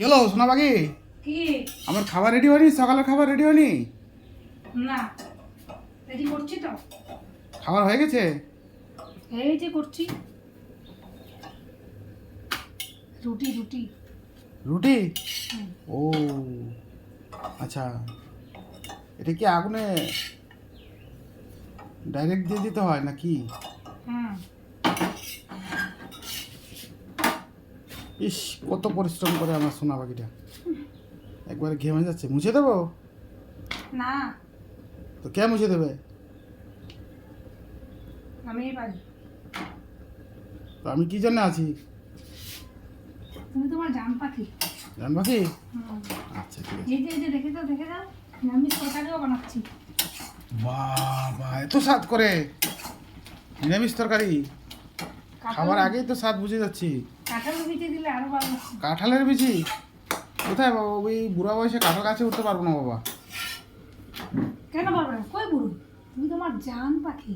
কি হলো সোনা বাকি কি? আমার খাবার রেডি হয়নি? সকালের খাবার রেডি হয়নি? না। রেডি করছি তো। খাবার হয়ে গেছে? এই যে করছি। রুটি রুটি। রুটি? ও আচ্ছা। এটা কি আগুনে ডাইরেক্ট দিয়ে দিতে হয় নাকি? হুম। ইস কত পরিশ্রম করে আমার সোনা পাখিটা। একবারে ঘেমে যাচ্ছে। মুছে দেবো? না। তো কে মুছে দেবে? আমি পারি। তো আমি কি জন্য আছি? তুমি তোমার জান পাখি। জান পাখি? আচ্ছা ঠিক আছে। এই যে এই যে দেখে যাও দেখে যাও আমি তরকারিও বানাচ্ছি। বাবা এত স্বাদ করে। নিরামিষ তরকারি? খাবার আগেই তো স্বাদ বুঝে যাচ্ছি। কাঁঠাল ভিজে দিলে আরও ভালো কাঁঠালের বিচি কোথায় বাবা? ওই বুড়া বয়সে কাঁঠাল গাছে উঠতে পারব না বাবা। কেন পারবে না? কই বুড়ো? তুমি তোমার জান পাখি।